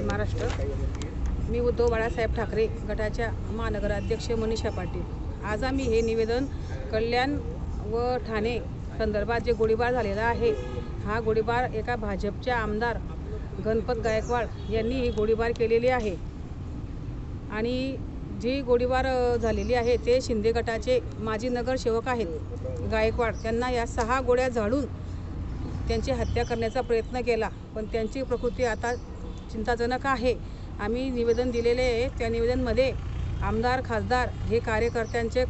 महाराष्ट्र. मी उद्धव बाळासाहेब ठाकरे गटाच्या महानगराध्यक्ष मनीषा पाटील. आज आम्ही हे निवेदन कल्याण व ठाणे संदर्भात जे गोळीबार झालेला आहे हा गोळीबार एका भाजपच्या आमदार गणपत गायकवाड यांनी ही गोळीबार केलेली आहे. आणि जी गोळीबार झालेली आहे ते शिंदे गटाचे माजी नगरसेवक आहेत गायकवाड. त्यांना या सहा गोळ्या झाडून त्यांची हत्या करण्याचा प्रयत्न केला पण त्यांची प्रकृती आता चिंताजनक आहे. आम्ही निवेदन दिलेले आहे. त्या निवेदनमध्ये आमदार खासदार हे कार्यकर्त्यांचे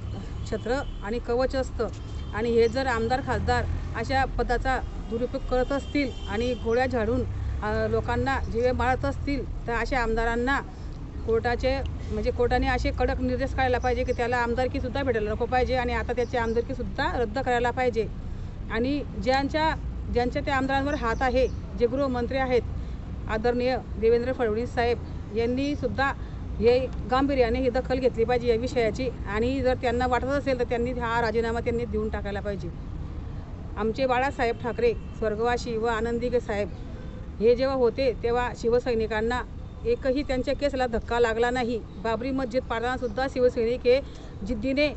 छत्र आणि कवच असतं. आणि हे जर आमदार खासदार अशा पदाचा दुरुपयोग करत असतील आणि गोळ्या झाडून लोकांना जीवे मारत असतील तर अशा आमदारांना कोर्टाचे म्हणजे कोर्टाने असे कडक निर्देश करायला पाहिजे की त्याला आमदारकीसुद्धा भेटायला नको पाहिजे आणि आता त्याची आमदारकीसुद्धा रद्द करायला पाहिजे. आणि ज्यांच्या ज्यांच्या त्या आमदारांवर हात आहे जे गृहमंत्री आहेत आदरणीय देवेंद्र फडणवीस साहेब यांनी सुद्धा हे गांभीर्याने ही दखल घेतली पाहिजे या विषयाची. आणि जर त्यांना वाटत असेल तर त्यांनी हा राजीनामा त्यांनी देऊन टाकायला पाहिजे. आमचे बाळासाहेब ठाकरे स्वर्गवासी व आनंदीगे साहेब हे जेव्हा होते तेव्हा शिवसैनिकांना एकही त्यांच्या केसला धक्का लागला नाही. बाबरी मस्जिद पाडतानासुद्धा शिवसैनिक हे जिद्दीने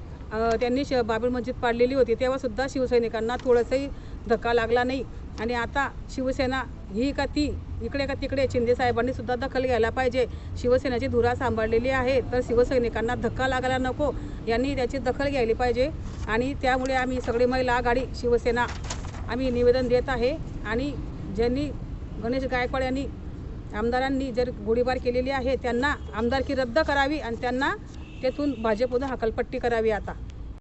त्यांनी श बाबरी मस्जिद पाडलेली होती. तेव्हासुद्धा शिवसैनिकांना थोडंसंही धक्का लागला नाही. आणि आता शिवसेना ही का ती इकडे का तिकडे शिंदे साहेबांनी सुद्धा दखल घ्यायला पाहिजे. शिवसेनेची धुरा सांभाळलेली आहे तर शिवसैनिकांना धक्का लागायला नको. यांनी त्याची दखल घ्यायली पाहिजे. आणि त्यामुळे आम्ही सगळी महिला आघाडी शिवसेना आम्ही निवेदन देत आहे. आणि ज्यांनी गणेश गायकवाड यांनी आमदारांनी जर गोळीबार केलेली आहे त्यांना आमदारकी रद्द करावी आणि त्यांना तेथून भाजपमधून हकालपट्टी करावी आता.